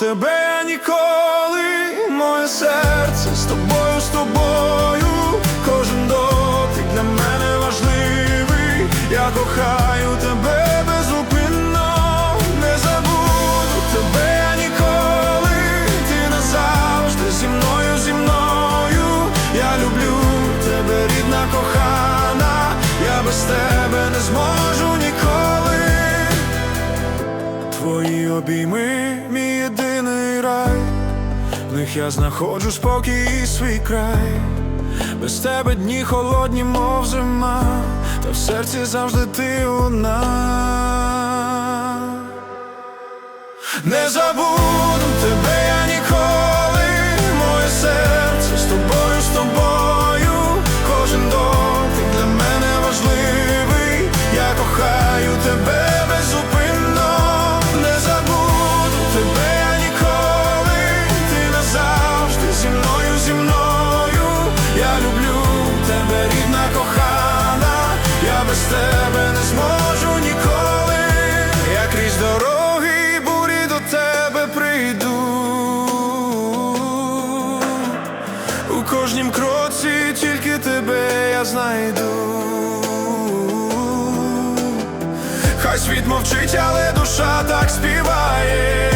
тебе ніколи, моє серце з тобою, з тобою, кожен дотик для мене важливий, я кохаю тебе безупинно, не забуду тебе я ніколи, ти назавжди зі мною, зі мною, я люблю тебе, рідна кохана, я без тебе не зможу ніколи. Твої обійми, них я знаходжу спокій і свій край. Без тебе дні холодні, мов зима, та в серці завжди ти одна. Не забуду знайду. Хай світ мовчить, але душа так співає.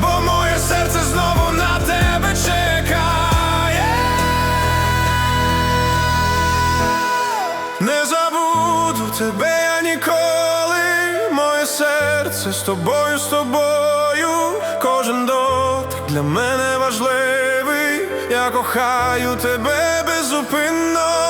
Бо моє серце знову на тебе чекає. Не забуду тебе ніколи, моє серце з тобою, з тобою, кожен дотик для мене важливий, кохаю тебе безупинно,